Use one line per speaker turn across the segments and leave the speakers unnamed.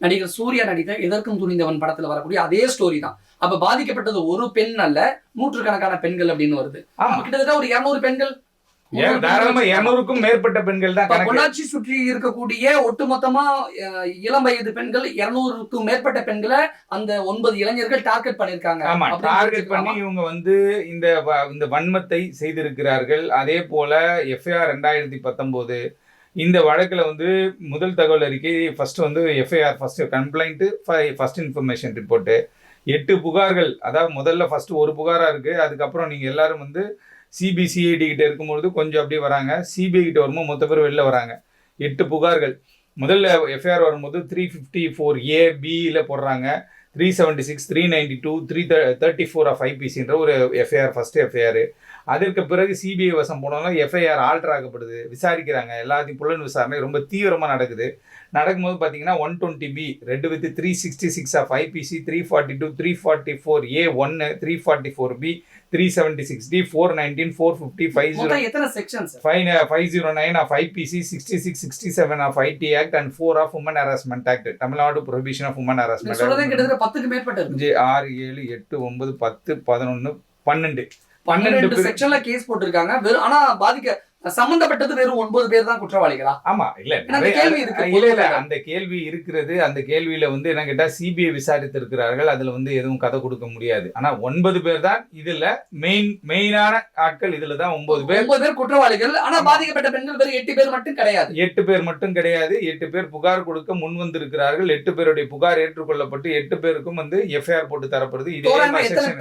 நடிகர் சூர்யா நடித்த எதற்கும் துணிந்தவன் படத்துல வரக்கூடிய அதே ஸ்டோரி தான். அப்ப பாதிக்கப்பட்டது ஒரு பெண் அல்ல நூற்றுக்கணக்கான பெண்கள் அப்படின்னு வருது. கிட்டத்தட்ட ஒரு இருநூறு பெண்கள்.
இருநூறுக்கும் மேற்பட்ட பெண்கள் தான்
பொள்ளாச்சி சுற்றி இருக்கக்கூடிய ஒட்டுமொத்தமா இளம் வயது பெண்கள் இருநூறுக்கும் மேற்பட்ட பெண்களை அந்த ஒன்பது இளைஞர்கள் டார்கெட் பண்ணிருக்காங்க
ஆமா டார்கெட் பண்ணி? இவங்க வந்து இந்த இந்த வன்மத்தை செய்திருக்கிறார்கள். அதே போல எஃப்ஐஆர் ரெண்டாயிரத்தி பத்தொம்போது இந்த வழக்கில் வந்து முதல் தகவல் அறிக்கை ஃபஸ்ட்டு வந்து FIR first complaint first information report எட்டு புகார்கள் அதாவது முதல்ல ஃபஸ்ட்டு ஒரு புகாராக இருக்குது அதுக்கப்புறம் நீங்கள் எல்லாரும் வந்து சிபிசிஐடி கிட்ட இருக்கும்பொழுது கொஞ்சம் அப்படியே வராங்க. சிபிஐ கிட்ட வரும்போது மொத்த பேர் வெளில வராங்க. எட்டு புகார்கள். முதல்ல எஃப்ஐஆர் வரும்போது த்ரீ ஃபிஃப்டி ஃபோர் ஏ பியில் போடுறாங்க. Three seventy six three ninety two three thirty four of ஐபிசின்ற ஒரு எஃப்ஐஆர் ஃபர்ஸ்ட் எஃப்ஐஆர் அதற்கு பிறகு சிபிஐ வசம் போனாலும் எஃப்ஐஆர் ஆல்டர் ஆகப்படுது. விசாரிக்கிறாங்க. எல்லாத்தையும் புலன் விசாரணை ரொம்ப தீவிரமாக நடக்குது. நடக்கும்போது பார்த்தீங்கன்னா ஒன் டுவெண்ட்டி பி ரெண்டு with three sixty six of IPC three forty two three forty four A ஒன்று three forty four B three seventy six D four nineteen four fifty five zero
எத்தனை sections
five five zero nine of IPC sixty six sixty seven of IT act and four of woman harassment act Tamil Nadu prohibition of woman harassment
கிட்டத்தட்ட பத்துக்கு மேற்பட்ட
ஆறு ஏழு எட்டு ஒன்பது பத்து பதினொன்று பன்னெண்டு.
பன்னெண்டு செக்ஷன்ல கேஸ் போட்டிருக்காங்க. வெறும் ஆனா பாதிக்க சம்பந்தப்பட்டது வெறும் ஒன்பது பேர் தான் குற்றவாளிகளா?
ஆமா இல்ல
அந்த கேள்வி இருக்கு.
இல்ல இல்ல அந்த கேள்வி இருக்கிறது அந்த கேள்வியில வந்து என்ன கேட்டா சிபிஐ விசாரித்து இருக்கிறார்கள் அதுல வந்து எதுவும் கதை கொடுக்க முடியாது. ஆனா ஒன்பது பேர் தான் இதுல மெயின் மெயினான ஆட்கள் இதுல தான் ஒன்பது பேர்.
ஒன்பது பேர் குற்றவாளிகள் ஆனா. பாதிக்கப்பட்ட பெண்கள் வெறும் எட்டு பேர் மட்டும் கிடையாது.
எட்டு பேர் மட்டும் கிடையாது. எட்டு பேர் புகார் கொடுக்க முன் வந்திருக்கிறார்கள். எட்டு பேருடைய புகார் ஏற்றுக்கொள்ளப்பட்டு எட்டு பேருக்கும் வந்து எஃப்ஐஆர் போட்டு தரப்படுது. இதே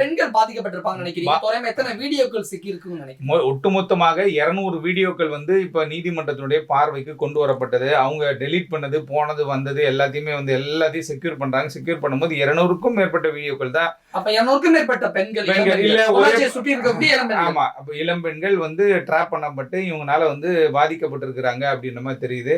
பெண்கள் பாதிக்கப்பட்டிருப்பாங்க நினைக்கிறீங்க? எத்தனை வீடியோக்கள் சிக்கி இருக்குன்னு
ஒட்டுமொத்தமாக இருநூறு வீடியோக்கள் வந்து இப்ப நீதிமன்றத்தினுடைய பார்வைக்கு கொண்டு வரப்பட்டது. அவங்க டெலீட் பண்ணது போனது வந்தது எல்லாத்தையுமே வந்து எல்லாத்தையும் செக்யூர் பண்றாங்க. செக்யூர் பண்ணும்போது இருநூறுக்கும் மேற்பட்ட வீடியோக்கள் தான்.
அப்ப இருநூறுக்கும் மேற்பட்ட பெண்கள்
இல்ல. ஆமா அப்ப இளம் பெண்கள் வந்து ட்ராப் பண்ணப்பட்டு இவங்கனால வந்து பாதிக்கப்பட்டிருக்கிறாங்க அப்படின்ற மாதிரி தெரியுது.